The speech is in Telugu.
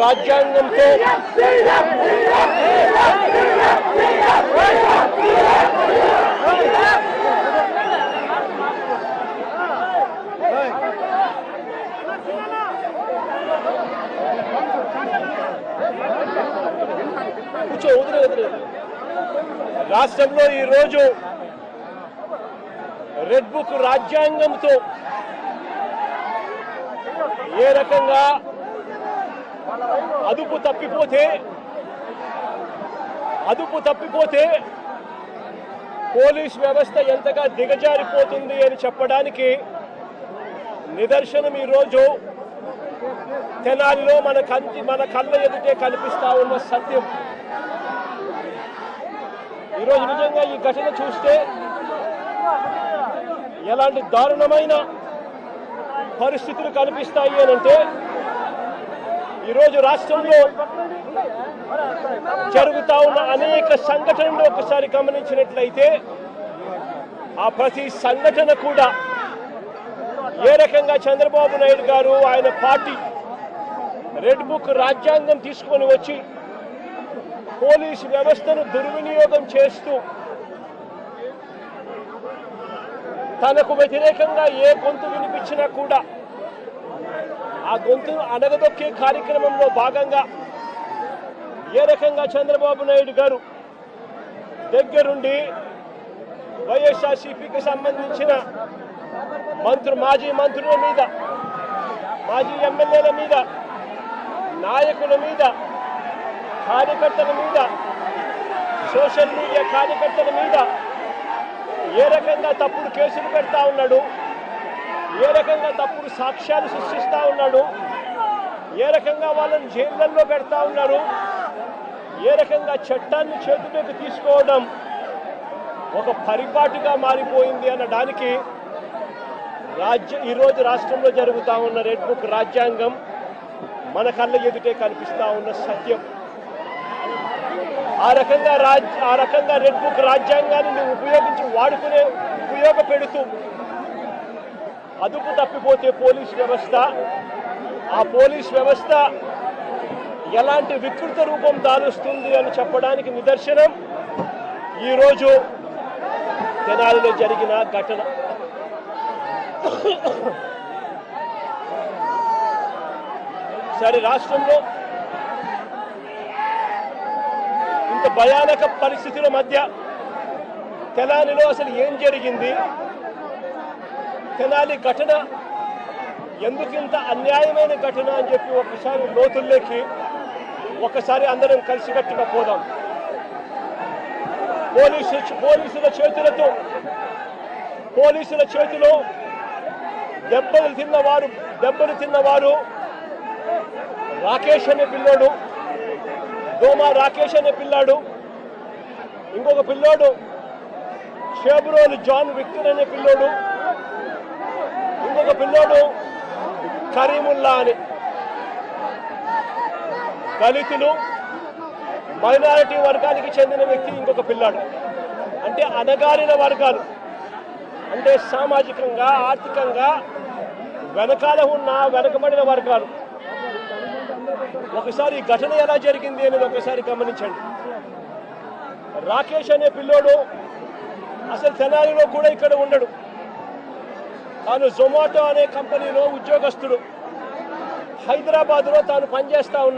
రాజ్యాంగంతో కూర్చో వదిలే వదిలే రాష్ట్రంలో ఈరోజు రెడ్ బుక్ రాజ్యాంగంతో ఏ రకంగా అదుపు తప్పిపోతే అదుపు తప్పిపోతే పోలీస్ వ్యవస్థ ఎంతగా దిగజారిపోతుంది అని చెప్పడానికి నిదర్శనం ఈరోజు తెనాలిలో మన కంటి మన కళ్ళ ఎదుటే కనిపిస్తా ఉన్న సత్యం. ఈరోజు నిజంగా ఈ ఘటన చూస్తే ఎలాంటి దారుణమైన పరిస్థితులు కనిపిస్తాయి అని అంటే ఈరోజు రాష్ట్రంలో జరుగుతా ఉన్న అనేక సంఘటనలు ఒకసారి గమనించినట్లయితే ఆ ప్రతి సంఘటన కూడా ఏ రకంగా చంద్రబాబు నాయుడు గారు ఆయన పార్టీ రెడ్ బుక్ రాజ్యాంగం తీసుకొని వచ్చి పోలీసు వ్యవస్థను దుర్వినియోగం చేస్తూ తనకు వ్యతిరేకంగా ఏ గొంతు వినిపించినా కూడా ఆ గొంతును అడగదొక్కే కార్యక్రమంలో భాగంగా ఏ రకంగా చంద్రబాబు నాయుడు గారు దగ్గరుండి వైఎస్ఆర్సీపీకి సంబంధించిన మంత్రు మాజీ మంత్రుల మీద మాజీ ఎమ్మెల్యేల మీద నాయకుల మీద కార్యకర్తల మీద సోషల్ మీడియా కార్యకర్తల మీద ఏ రకంగా తప్పుడు కేసులు పెడతా ఉన్నాడు ఏ రకంగా తప్పుడు సాక్ష్యాలు సృష్టిస్తూ ఉన్నాడు? ఏ రకంగా వాళ్ళని జైళ్ళల్లో పెడతా ఉన్నారు? ఏ రకంగా చట్టాన్ని చేతిలోకి తీసుకోవడం ఒక పరిపాటుగా మారిపోయింది అనడానికి రాజ్య ఈరోజు రాష్ట్రంలో జరుగుతూ ఉన్న రెడ్ బుక్ రాజ్యాంగం మన కళ్ళ ఎదుటే కనిపిస్తూ ఉన్న సత్యం. ఆ రకంగా రాజ్ ఆ రకంగా రెడ్ బుక్ రాజ్యాంగాన్ని ఉపయోగించి వాడుకునే ఉపయోగపెడుతూ అదుపు తప్పిపోతే పోలీస్ వ్యవస్థ. ఆ పోలీస్ వ్యవస్థ ఎలాంటి వికృత రూపం దాలుస్తుంది అని చెప్పడానికి నిదర్శనం. ఈరోజు తెనాలిలో జరిగిన ఘటన. సరే రాష్ట్రంలో ఇంత భయానక పరిస్థితుల మధ్య తెనాలిలో అసలు ఏం జరిగింది? తెనాలి ఘటన ఎందుకు ఇంత అన్యాయమైన ఘటన అని చెప్పి ఒకసారి లోతుల్లోకి ఒకసారి అందరం కలిసికట్టుగా పోదాం. పోలీసు పోలీసుల చేతులతో పోలీసుల చేతిలో దెబ్బలు తిన్నవారు దెబ్బలు తిన్నవారు రాకేష్ అనే పిల్లోడు దోమా రాకేష్ అనే పిల్లాడు ఇంకొక పిల్లోడు షేబ్రోలు జాన్ విక్టర్ అనే పిల్లోడు ఇంకొక పిల్లోడు కరీముల్లా అని దళితులు మైనారిటీ వర్గానికి చెందిన వ్యక్తి ఇంకొక పిల్లాడు. అంటే అనగారిన వర్గాలు. అంటే సామాజికంగా ఆర్థికంగా వెనకాల ఉన్న వెనకబడిన వర్గాలు. ఒకసారి ఘటన ఎలా జరిగింది అనేది ఒకసారి గమనించండి. రాకేష్ అనే పిల్లోడు అసలు తెనాలిలో కూడా ఇక్కడ ఉండడు. తాను జొమాటో అనే కంపెనీలో ఉద్యోగస్తుడు. హైదరాబాద్లో తాను పనిచేస్తా ఉన్నాడు